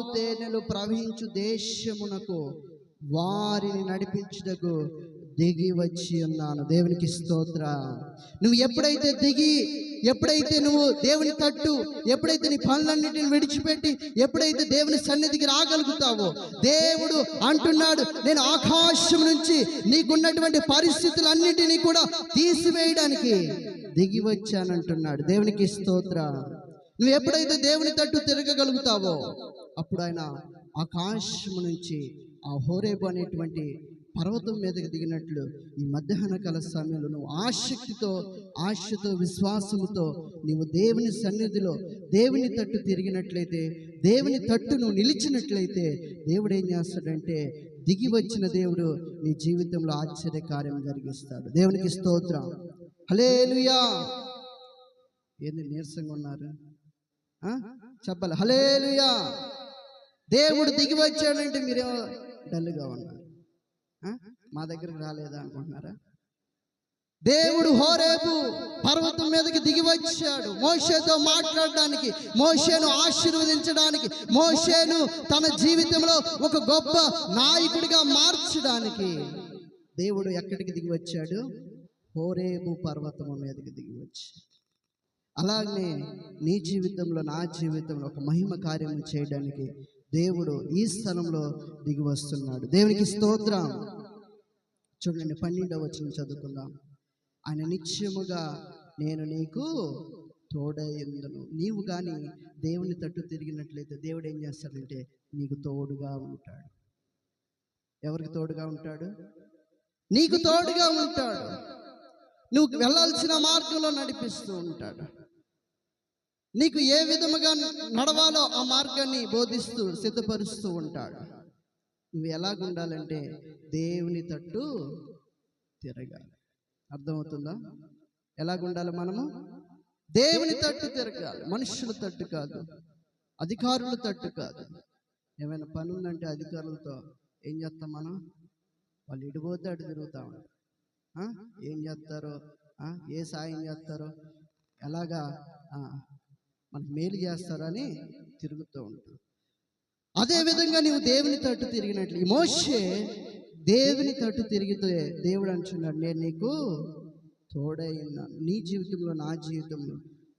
తేనెలు ప్రవహించు దేశమునకు వారిని నడిపించుటకు దిగి వచ్చి ఉన్నాను. దేవునికి స్తోత్ర. నువ్వు ఎప్పుడైతే దిగి ఎప్పుడైతే నువ్వు దేవుని తట్టు ఎప్పుడైతే నీ పనులన్నిటిని విడిచిపెట్టి ఎప్పుడైతే దేవుని సన్నిధికి రాగలుగుతావో దేవుడు అంటున్నాడు నేను ఆకాశం నుంచి నీకున్నటువంటి పరిస్థితులన్నిటినీ కూడా తీసివేయడానికి దిగి వచ్చానంటున్నాడు. దేవునికి స్తోత్ర. నువ్వు ఎప్పుడైతే దేవుని తట్టు తిరగగలుగుతావో అప్పుడు ఆయన ఆకాశము నుంచి ఆ హోరేబు అనేటువంటి పర్వతం మీదకి దిగినట్లు ఈ మధ్యాహ్న కాల సమయంలో నువ్వు ఆసక్తితో ఆశతో విశ్వాసముతో నీవు దేవుని సన్నిధిలో దేవుని తట్టు తిరిగినట్లయితే దేవుని తట్టు నువ్వు నిలిచినట్లయితే దేవుడు ఏం చేస్తాడంటే దిగి వచ్చిన దేవుడు నీ జీవితంలో ఆశ్చర్య కార్యం జరిగిస్తాడు. దేవునికి స్తోత్రం. హలేలుయా ఏంది నీరసంగా ఉన్నారు? చెప్పాలి. హలేలుయా దేవుడు దిగి వచ్చాడంటే మీరేమో డల్గా ఉన్నారు. మా దగ్గరికి రాలేదా అనుకుంటున్నారా? దేవుడు హోరేపు పర్వతం మీదకి దిగి వచ్చాడు. మోషేతో మాట్లాడడానికి మోషేను ఆశీర్వదించడానికి మోషేను తన జీవితంలో ఒక గొప్ప నాయకుడిగా మార్చడానికి దేవుడు ఎక్కడికి దిగి వచ్చాడు? హోరేబు పర్వతము మీదకి దిగి వచ్చాడు. అలాగనే నీ జీవితంలో నా జీవితంలో ఒక మహిమ కార్యం చేయడానికి దేవుడు ఈ స్థలంలో దిగి వస్తున్నాడు. దేవునికి స్తోత్రం. చూడండి పన్నెండవ వచ్చిన చదువుకుందాం. ఆయన నిత్యముగా నేను నీకు తోడైందును నీవు కానీ దేవుని తట్టు తిరిగినట్లయితే దేవుడు ఏం చేస్తాడంటే నీకు తోడుగా ఉంటాడు. ఎవరికి తోడుగా ఉంటాడు? నీకు తోడుగా ఉంటాడు. నువ్వు వెళ్ళాల్సిన మార్గంలో నడిపిస్తూ ఉంటాడు. నీకు ఏ విధముగా నడవాలో ఆ మార్గాన్ని బోధిస్తూ సిద్ధపరుస్తూ ఉంటాడు. నువ్వు ఎలాగుండాలంటే దేవుని తట్టు తిరగాలి. అర్థమవుతుందా? ఎలాగుండాలి మనము? దేవుని తట్టు తిరగాలి. మనుషుల తట్టు కాదు. అధికారుల తట్టు కాదు. ఏమైనా పని ఉందంటే అధికారులతో ఏం చేస్తాం మనం? వాళ్ళు ఇడిపోతే అటు తిరుగుతా ఏం చేస్తారో? ఏ సాయం చేస్తారో? ఎలాగా? మనకు మేలు చేస్తారని తిరుగుతూ ఉంటాం. అదే విధంగా నీవు దేవుని తట్టు తిరిగినట్లు. ఈ మోషే దేవుని తట్టు తిరిగితే దేవుడు అంటున్నాడు నేను నీకు తోడై ఉన్నాను. నీ జీవితంలో నా జీవితంలో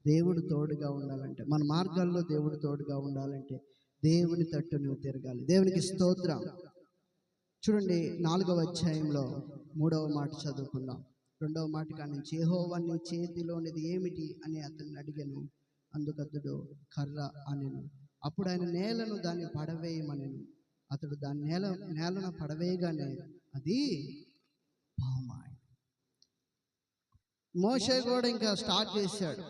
దేవుడు తోడుగా ఉండాలంటే మన మార్గాల్లో దేవుడు తోడుగా ఉండాలంటే దేవుని తట్టు నువ్వు తిరగాలి. దేవునికి స్తోత్రం. చూడండి నాలుగవ అధ్యాయంలో మూడవ మాట చదువుకుందాం. రెండవ మాట నుంచి యెహోవా నీ చేతిలోనిది ఏమిటి? అని అతన్ని అడిగాను. అందుకతడు కర్ర అనెను. అప్పుడు ఆయన నేలను దాన్ని పడవేయమనెను. అతడు దాని నేల నేలను పడవేయగానే అది పామాయి మోషే కూడా ఇంకా స్టార్ట్ చేశాడు.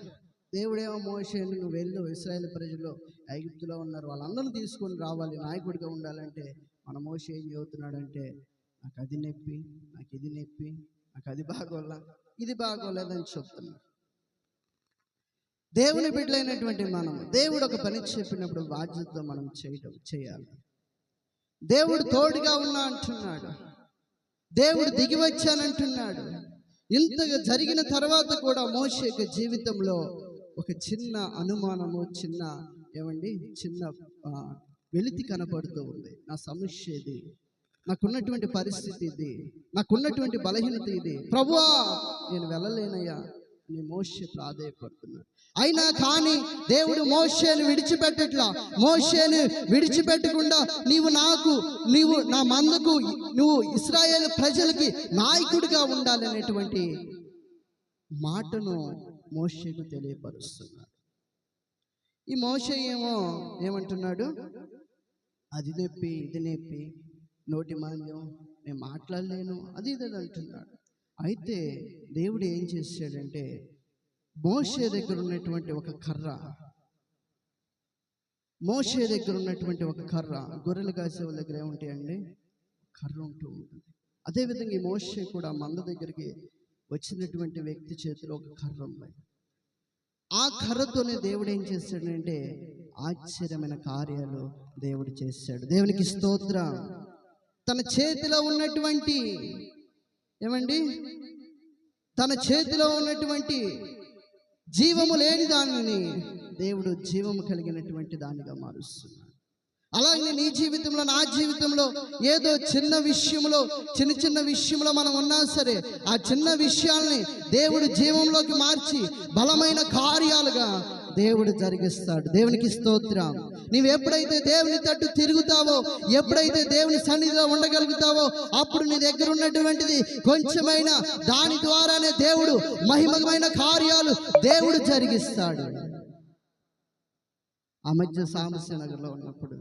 దేవుడేమో మోషేని నువ్వు వెళ్ళు ఇస్రాయేల్ ప్రజలు ఐగుప్తులో ఉన్నారు. వాళ్ళందరూ తీసుకొని రావాలి నాయకుడిగా ఉండాలంటే. మన మోసే ఏం చెబుతున్నాడంటే నాకు అది నొప్పి నాకు ఇది నొప్పి నాకు అది బాగోలా ఇది బాగోలేదని చెప్తున్నాడు. దేవుని బిడ్డలైనటువంటి మనం దేవుడు ఒక పని చెప్పినప్పుడు బాధ్యతతో మనం చేయడం చేయాలి. దేవుడు తోడుగా ఉన్నా అంటున్నాడు. దేవుడు దిగి వచ్చానంటున్నాడు ఇంతగా జరిగిన తర్వాత కూడా మోషే యొక్క జీవితంలో ఒక చిన్న అనుమానము చిన్న ఏమండి? చిన్న వెలితి కనపడుతూ ఉంది. నా సమస్య ఇది. నాకున్నటువంటి పరిస్థితి ఇది. నాకున్నటువంటి బలహీనత ఇది. ప్రభువా నేను వెళ్ళలేనయ్యా. అని మోషే ప్రాధేయపడుతున్నాడు. అయినా కానీ దేవుడు మోషేను విడిచిపెట్టట్లా. మోషేను విడిచిపెట్టకుండా నీవు నాకు నీవు నా మందకు నువ్వు ఇస్రాయేల్ ప్రజలకి నాయకుడిగా ఉండాలనేటువంటి మాటను మోషేకు తెలియపరుస్తున్నాడు. ఈ మోషే ఏమో ఏమంటున్నాడు? అది నొప్పి ఇది నొప్పి నోటి మాంద్యం నేను మాట్లాడలేను అది ఇది అంటున్నాడు. అయితే దేవుడు ఏం చేశాడంటే మోషే దగ్గర ఉన్నటువంటి ఒక కర్ర. మోషే దగ్గర ఉన్నటువంటి ఒక కర్ర. గొర్రెలు కాసే వాళ్ళ దగ్గర ఏముంటాయండి? కర్ర ఉంటూ ఉంటుంది. అదేవిధంగా ఈ మోషే కూడా మంద దగ్గరికి వచ్చినటువంటి వ్యక్తి చేతిలో ఒక కర్ర ఉంది. ఆ కర్రతోనే దేవుడు ఏం చేశాడంటే ఆశ్చర్యమైన కార్యాలు దేవుడు చేశాడు. దేవునికి స్తోత్రం. తన చేతిలో ఉన్నటువంటి ఏమండి? తన చేతిలో ఉన్నటువంటి జీవము లేని దానిని దేవుడు జీవము కలిగినటువంటి దానిగా మారుస్తున్నాడు. అలాగే నీ జీవితంలో నా జీవితంలో ఏదో చిన్న విషయంలో చిన్న చిన్న విషయంలో మనం ఉన్నా సరే ఆ చిన్న విషయాల్ని దేవుడు జీవంలోకి మార్చి బలమైన కార్యాలుగా దేవుడు జరిగిస్తాడు. దేవునికి స్తోత్రం. నీవు ఎప్పుడైతే దేవుని తట్టు తిరుగుతావో ఎప్పుడైతే దేవుని సన్నిధిలో ఉండగలుగుతావో అప్పుడు నీ దగ్గర ఉన్నటువంటిది కొంచెమైన దాని ద్వారానే దేవుడు మహిమమైన కార్యాలు దేవుడు జరిగిస్తాడు. ఆ మధ్య సామస్య నగర్లో ఉన్నప్పుడు